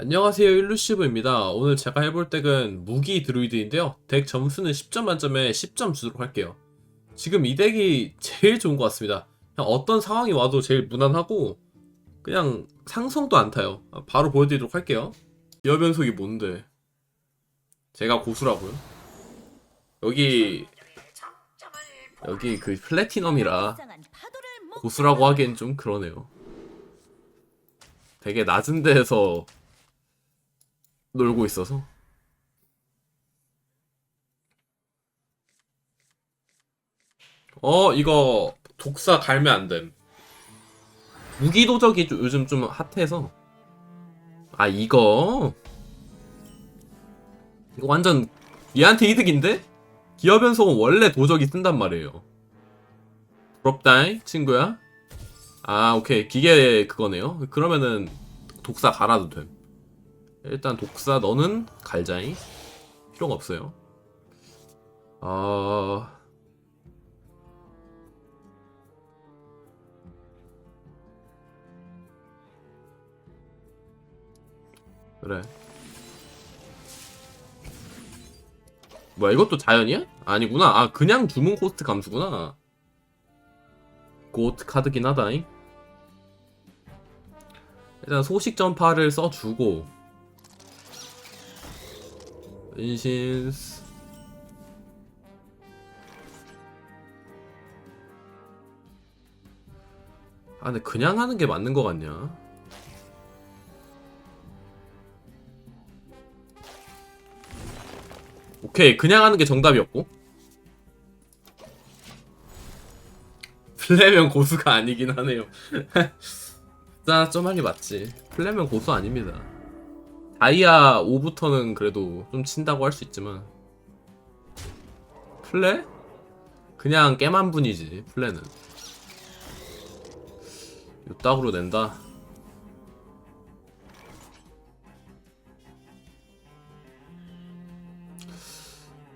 안녕하세요 일루시브입니다. 오늘 제가 해볼 덱은 무기 드루이드인데요. 덱 점수는 10점 만점에 10점 주도록 할게요. 지금 이 덱이 제일 좋은 것 같습니다. 그냥 어떤 상황이 와도 제일 무난하고 그냥 상성도 안 타요. 아, 바로 보여드리도록 할게요. 기어 변속이 뭔데? 제가 고수라고요? 여기 여기 그 플래티넘이라 고수라고 하기엔 좀 그러네요. 되게 낮은 데에서 놀고 있어서. 어 이거 독사 갈면 안됨. 무기 도적이 좀- 요즘 좀 핫해서. 아 이거? 이거 완전 얘한테 이득인데? 기어 변속은 원래 도적이 쓴단 말이에요. 부럽다잉 친구야? 아 오케이. 기계 그거네요. 그러면은 독사 갈아도 됨 일단 독사 너는 갈자잉 필요가 없어요. 아. 그래. 뭐야 이것도 자연이야? 아니구나. 아 그냥 주문 코스트 감수구나. 고트 카드긴 하다잉. 일단 소식 전파를 써주고 은신스 아 근데 그냥 하는 게 맞는 거 같냐? 오케이 그냥 하는 게 정답이었고. 플레면 고수가 아니긴 하네요. 자좀 하기 맞지. 플레면 고수 아닙니다 다이아 5부터는 그래도 좀 친다고 할 수 있지만 플레? 그냥 깨만 분이지 플레는 요따구로 낸다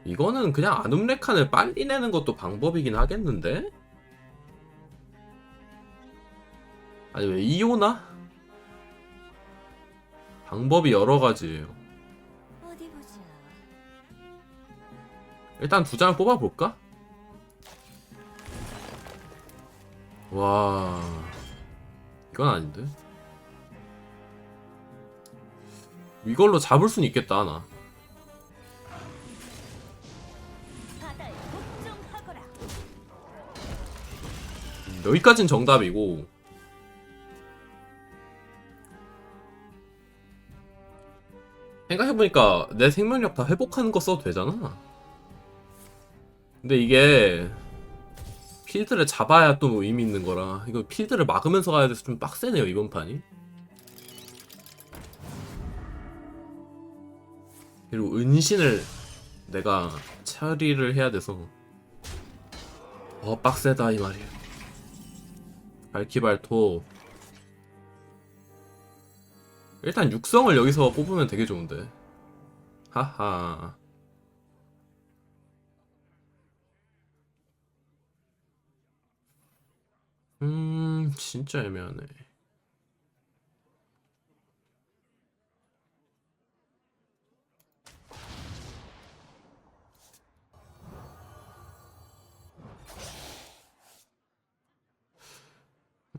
이거는 그냥 아눔레칸을 빨리 내는 것도 방법이긴 하겠는데? 아니 왜 이오나? 방법이 여러 가지예요. 일단 두 장을 뽑아볼까? 와... 이건 아닌데? 이걸로 잡을 순 있겠다, 복종하거라. 여기까진 정답이고 생각해보니까 내 생명력 다 회복하는 거 써도 되잖아. 근데 이게 필드를 잡아야 또 의미 있는 거라. 이거 필드를 막으면서 가야 돼서 좀 빡세네요 이번 판이. 그리고 은신을 내가 처리를 해야 돼서 어 빡세다 이 말이야 발키발토 일단 육성을 여기서 뽑으면 되게 좋은데. 하하. 음 진짜 애매하네.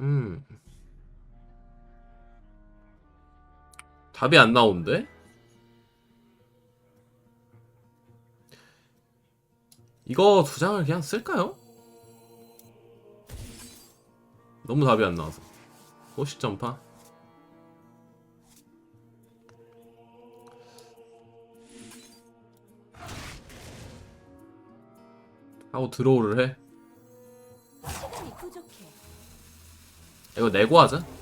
음 답이 안 나오는데? 이거 두 장을 그냥 쓸까요? 너무 답이 안 나와서 호식 전파 하고 드로우를 해. 이거 내고 하자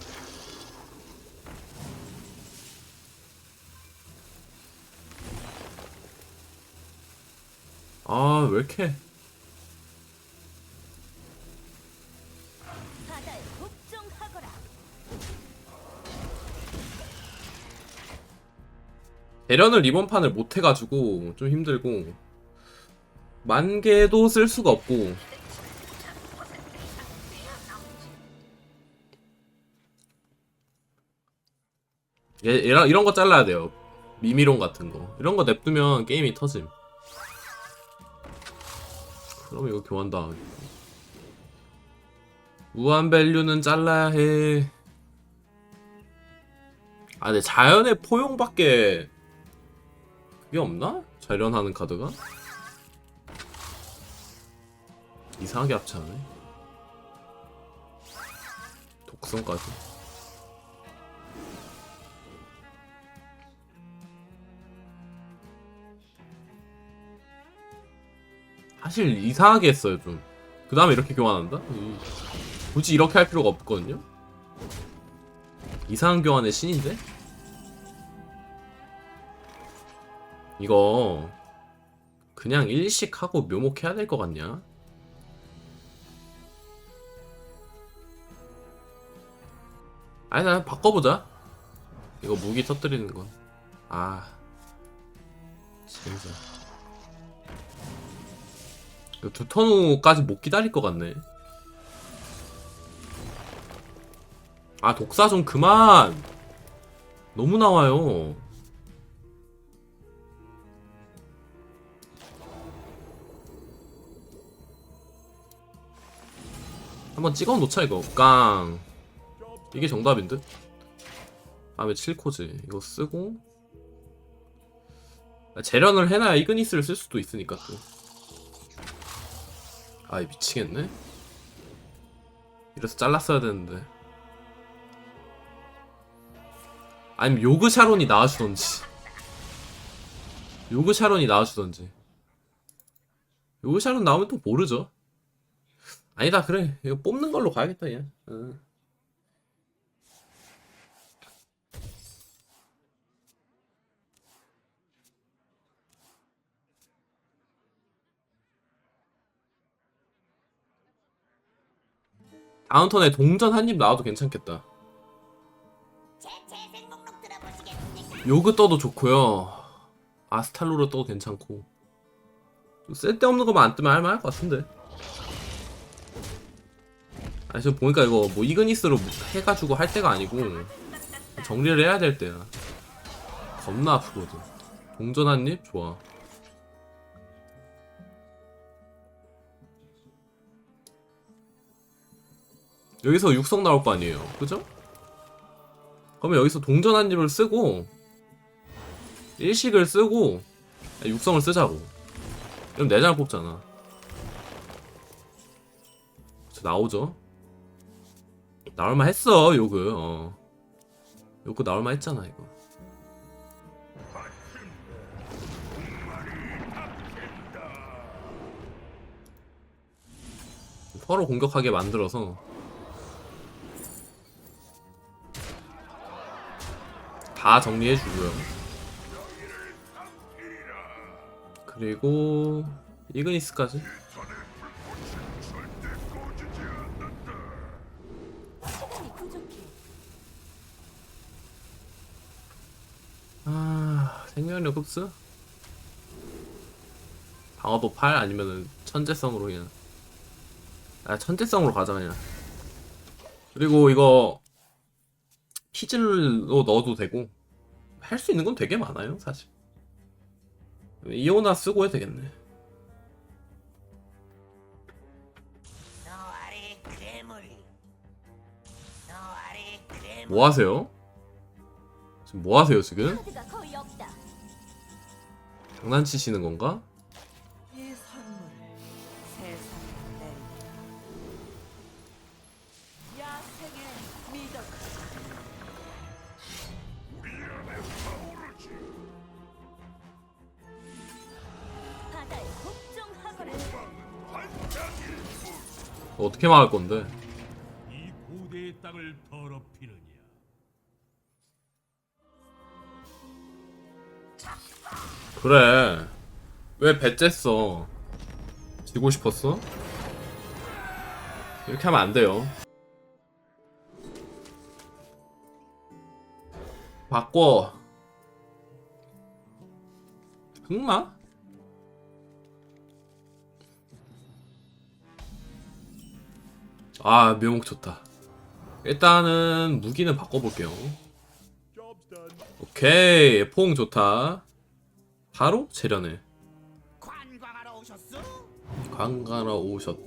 아 왜 이렇게. 대련을 이번 판을 못 해가지고 좀 힘들고 만개도 쓸 수가 없고 얘, 얘랑 이런 거 잘라야 돼요. 미미롱 같은 거. 이런 거 냅두면 게임이 터짐. 그럼 이거 교환다. 무한 밸류는 잘라야 해. 아, 근데 자연의 포용밖에 그게 없나? 자연하는 카드가? 이상하게 합치하네. 독성까지. 사실 이상하게 했어요 좀. 그 다음에 이렇게 교환한다? 음, 굳이 이렇게 할 필요가 없거든요. 이상한 교환의 신인데? 이거 그냥 일식하고 묘목해야 될 것 같냐? 아니 나 바꿔보자. 이거 무기 터뜨리는 건. 아 진짜. 이거 두턴 후까지 못 기다릴 것 같네. 아 독사 좀 그만. 너무 나와요. 한번 찍어 놓자 이거 깡 이게 정답인 듯 다음에 7코즈 이거 쓰고 아, 재련을 해놔야 이그니스를 쓸 수도 있으니까 또 아이 미치겠네. 이래서 잘랐어야 되는데. 아니면 요그 샤론이 나와주던지. 요그 샤론이 나와주던지. 요그 샤론 나오면 또 모르죠. 아니다 그래. 이거 뽑는 걸로 가야겠다 얘. 어. 다음 턴에 동전 한 입 나와도 괜찮겠다. 요그 떠도 좋고요. 아스탈로로 떠도 괜찮고. 좀 쓸데없는 것만 안 뜨면 할만할 것 같은데. 아니 지금 보니까 이거 뭐 이그니스로 해가지고 할 때가 아니고 정리를 해야 될 때야. 겁나 아프거든. 동전 한 입? 좋아 여기서 육성 나올 거 아니에요. 그죠? 그러면 여기서 동전 한 입을 쓰고 일식을 쓰고 육성을 쓰자고. 그럼 내장 뽑잖아. 저 나오죠. 나올만 했어 요그. 어. 요그 나올만 했잖아 이거. 서로 공격하게 만들어서 다 정리해 주고요 그리고 이그니스까지. 아 생명력 흡수? 방어도 8 아니면은 천재성으로 그냥 아 천재성으로 가자 그냥 그리고 이거 피즐로 넣어도 되고 할 수 있는 건 되게 많아요 사실 이오나 쓰고 해도 되겠네. 뭐 하세요? 지금 뭐 하세요 지금? 장난치시는 건가? 어떻게 막을 건데? 이 고대의 땅을 더럽히느냐? 그래. 왜 배째어? 지고 싶었어? 이렇게 하면 안 돼요. 바꿔. 흑마? 아, 묘목 좋다. 일단은 무기는 바꿔볼게요. 오케이 포옹 좋다 바로 재련해 관광하러 오셨어?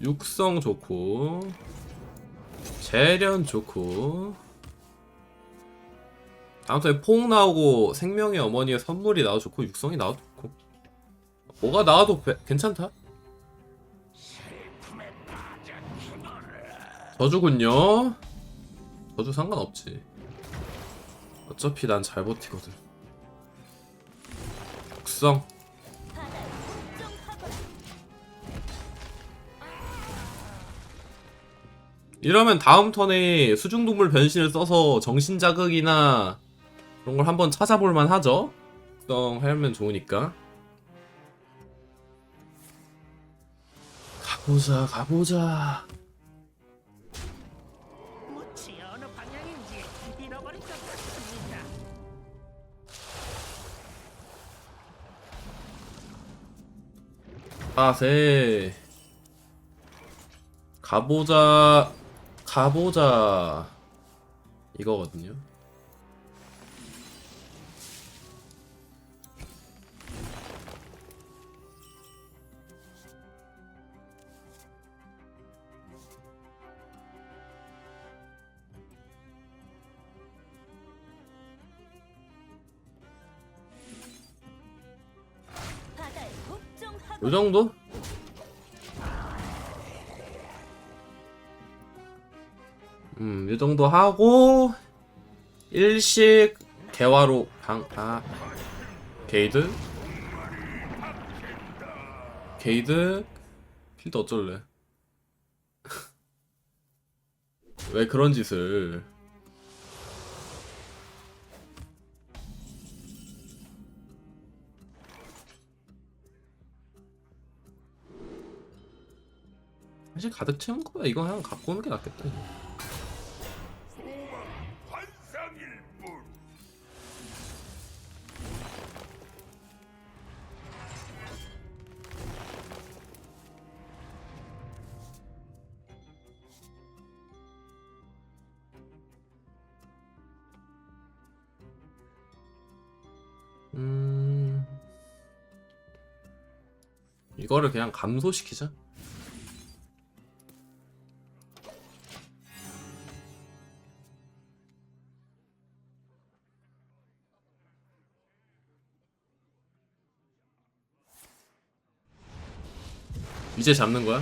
육성 좋고 재련 좋고 아무튼 포옹 나오고 생명의 어머니의 선물이 나와도 좋고 육성이 좋고 뭐가 나와도 배- 괜찮다 저주군요 저주 상관없지 어차피 난 잘 버티거든 복종하거라. 이러면 다음 턴에 수중동물 변신을 써서 정신 자극이나 그런 걸 한번 찾아볼 만 하죠. 육성 하면 좋으니까. 가보자, 가보자. 무치 어느 방향인지 잃어버린 것 같습니다. 아세. 가보자, 가보자. 이거거든요. 복종하거라. 정도? 음, 요 정도 하고 일식 개화로 방, 아, 게이드? 게이드? 필드 어쩔래? 왜 그런 짓을? 사실 가득 채운 거야. 이거 그냥 갖고 오는 게 낫겠다. 이거. 음... 이거를 그냥 감소시키자. 이제 잡는 거야?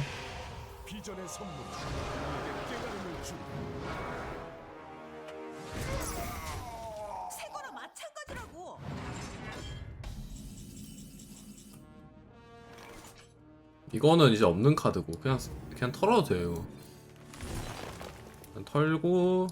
이거는 이제 없는 카드고 그냥 그냥 털어도 돼요. 그냥 털고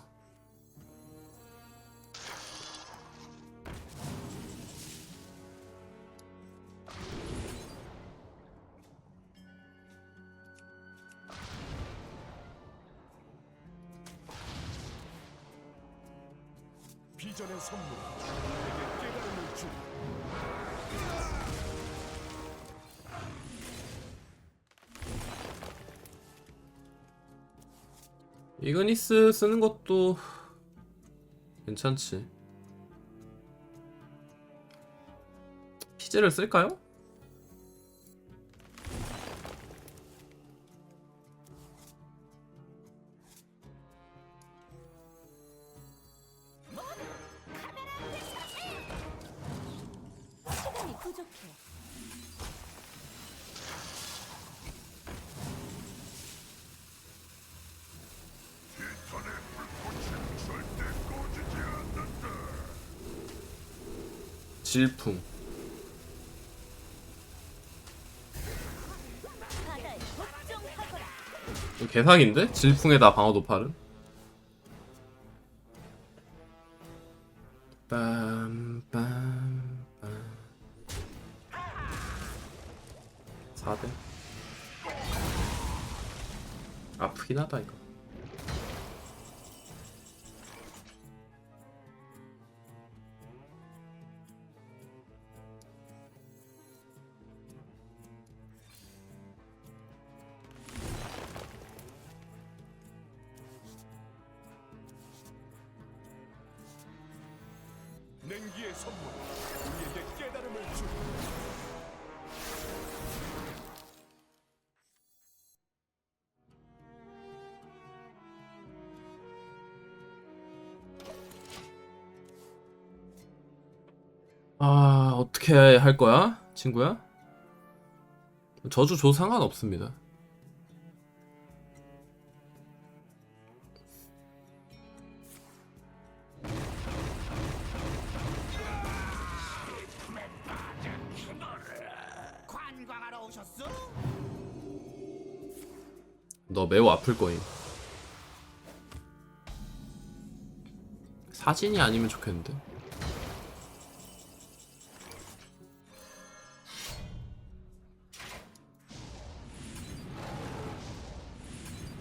비전의 선물 우리에게 깨달음을 주 이그니스 쓰는 것도 괜찮지. 피제를 쓸까요? 질풍. 개사기인데? 질풍에다 방어? 빰빰빰 4대 아프긴 하다 이거 냉기의 선물 우리에게 깨달음을 주리 아 어떻게 할 거야 친구야? 저주 줘 상관없습니다. 관광하러 오셨어? 너 매우 아플 거임. 사진이 아니면 좋겠는데.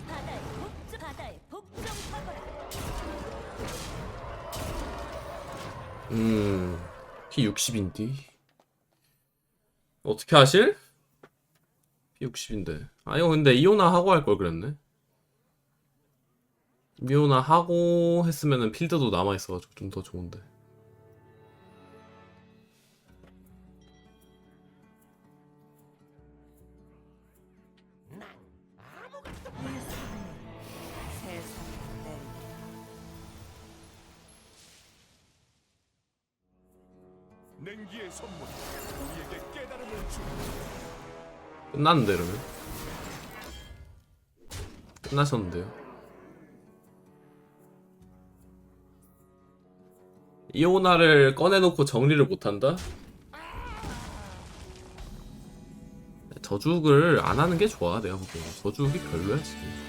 바다의 복종 바다의 복종하거라. 음, 피 60인디. 어떻게 하실? 피 60인데. 아, 이거 근데 이오나 하고 할 걸 그랬네. 이오나 하고 했으면은 필드도 남아있어가지고 좀 더 좋은데. 끝났는데, 이러면. 끝나셨는데요. 이오나를 꺼내놓고 정리를 못한다? 저죽을 안 하는 게 좋아, 내가 보기엔. 저죽이 별로야, 지금.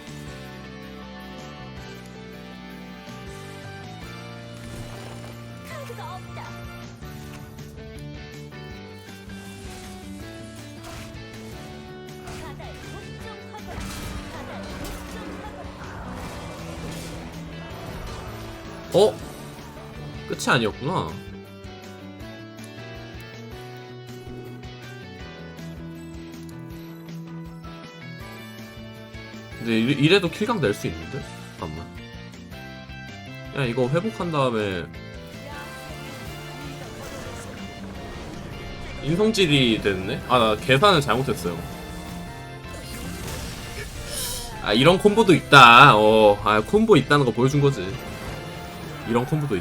어? 끝이 아니었구나. 근데 이래- 이래도 킬각 낼수 있는데? 잠깐만. 야, 이거 회복한 다음에 인성질이 됐네? 아, 나 계산을 잘못했어요. 아, 이런 콤보도 있다. 어, 아, 콤보 있다는 거 보여준 거지. 이런 콤보도